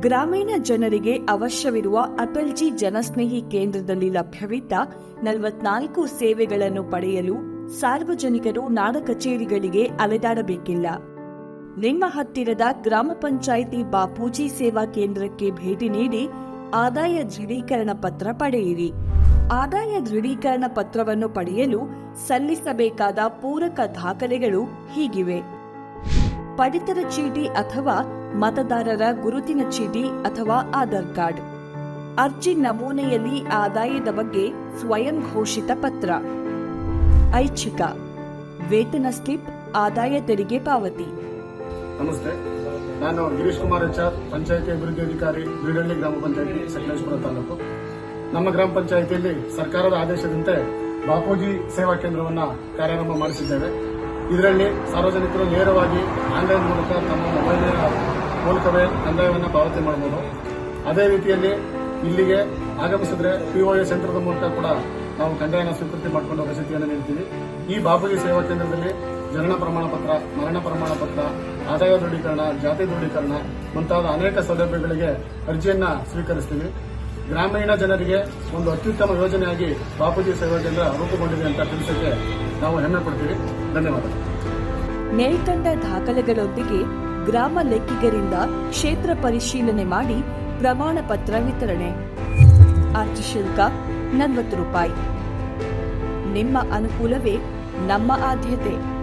ಗ್ರಾಮೀಣ ಜನರಿಗೆ ಅವಶ್ಯವಿರುವ ಅಟಲ್ಜಿ ಜನಸ್ನೇಹಿ ಕೇಂದ್ರದಲ್ಲಿ ಲಭ್ಯವಿದ್ದ ನಲವತ್ನಾಲ್ಕು ಸೇವೆಗಳನ್ನು ಪಡೆಯಲು ಸಾರ್ವಜನಿಕರು ನಾಡ ಕಚೇರಿಗಳಿಗೆ ಅಲೆದಾಡಬೇಕಿಲ್ಲ. ನಿಮ್ಮ ಹತ್ತಿರದ ಗ್ರಾಮ ಪಂಚಾಯಿತಿ ಬಾಪೂಜಿ ಸೇವಾ ಕೇಂದ್ರಕ್ಕೆ ಭೇಟಿ ನೀಡಿ ಆದಾಯ ದೃಢೀಕರಣ ಪತ್ರ ಪಡೆಯಿರಿ. ಆದಾಯ ದೃಢೀಕರಣ ಪತ್ರವನ್ನು ಪಡೆಯಲು ಸಲ್ಲಿಸಬೇಕಾದ ಪೂರಕ ದಾಖಲೆಗಳು ಹೀಗಿವೆ. ಪಡಿತರ ಚೀಟಿ ಅಥವಾ ಮತದಾರರ ಗುರುತಿನ ಚೀಟಿ ಅಥವಾ ಆಧಾರ್ ಕಾರ್ಡ್. ಅರ್ಜಿ ನಮೂನೆಯಲ್ಲಿ ಆದಾಯದ ಬಗ್ಗೆ ಸ್ವಯಂ ಘೋಷಿತ ಪತ್ರ. ಐಚ್ಛಿಕ. ವೇತನ ಸ್ಲಿಪ್, ಆದಾಯ ತೆರಿಗೆ ಪಾವತಿ. ನಮಸ್ತೆ. ನಾನು ಗಿರೀಶ್ ಕುಮಾರ್ ಚಾರ್ ಆರ್, ಪಂಚಾಯತಿ ಅಭಿವೃದ್ಧಿ ಅಧಿಕಾರಿ, ಬೀಡಳ್ಳಿ ಗ್ರಾಮ ಪಂಚಾಯತಿ, ಸಕಲೇಶ್ಪುರ ತಾಲೂಕು. ನಮ್ಮ ಗ್ರಾಮ ಪಂಚಾಯತಿಯಲ್ಲಿ ಸರ್ಕಾರದ ಆದೇಶದಂತೆ ಬಾಪೂಜಿ ಸೇವಾ ಕೇಂದ್ರವನ್ನು ಕಾರ್ಯಾರಂಭ ಮಾಡಿಸಿದ್ದೇವೆ. ಇದರಲ್ಲಿ ಸಾರ್ವಜನಿಕರು ನೇರವಾಗಿ ಆನ್ಲೈನ್ ಮೂಲಕ ತಮ್ಮ ಮೊಬೈಲಿನ ಮೂಲಕವೇ ಕಂದಾಯವನ್ನು ಪಾವತಿ ಮಾಡಬಹುದು. ಅದೇ ರೀತಿಯಲ್ಲಿ ಇಲ್ಲಿಗೆ ಆಗಮಿಸಿದ್ರೆ ಪಿಒಎ ಸೆಂಟರ್ದ ಮೂಲಕ ಕೂಡ ನಾವು ಕಂದಾಯನ ಸ್ವೀಕೃತಿ ಮಾಡಿಕೊಂಡು ರಸೀತಿಯನ್ನು ನೀಡ್ತೀವಿ. ಈ ಬಾಪೂಜಿ ಸೇವಾ ಕೇಂದ್ರದಲ್ಲಿ ಜನನ ಪ್ರಮಾಣ ಪತ್ರ, ಮರಣ ಪ್ರಮಾಣ ಪತ್ರ, ಆದಾಯ ದೃಢೀಕರಣ, ಜಾತಿ ದೃಢೀಕರಣ ಮುಂತಾದ ಅನೇಕ ಸೌಲಭ್ಯಗಳಿಗೆ ಅರ್ಜಿಯನ್ನ ಸ್ವೀಕರಿಸ್ತೀವಿ. ಗ್ರಾಮೀಣ ಜನರಿಗೆ ಒಂದು ಅತ್ಯುತ್ತಮ ಯೋಜನೆಯಾಗಿ ಬಾಪೂಜಿ ಸೇವಾ ಕೇಂದ್ರ ರೂಪುಗೊಂಡಿದೆ ಅಂತ ತಿಳಿಸಕ್ಕೆ ನಾವು ಹೆಮ್ಮೆ ಪಡ್ತೀವಿ ಧನ್ಯವಾದ. ಮೇಲ್ಕಂಡ ದಾಖಲೆಗಳೊಂದಿಗೆ ಗ್ರಾಮ ಲೆಕ್ಕಿಗರಿಂದ ಕ್ಷೇತ್ರ ಪರಿಶೀಲನೆ ಮಾಡಿ ಪ್ರಮಾಣ ಪತ್ರ ವಿತರಣೆ. ಅರ್ಜಿ ಶುಲ್ಕ ನಲವತ್ತು ರೂಪಾಯಿ. ನಿಮ್ಮ ಅನುಕೂಲವೇ ನಮ್ಮ ಆದ್ಯತೆ.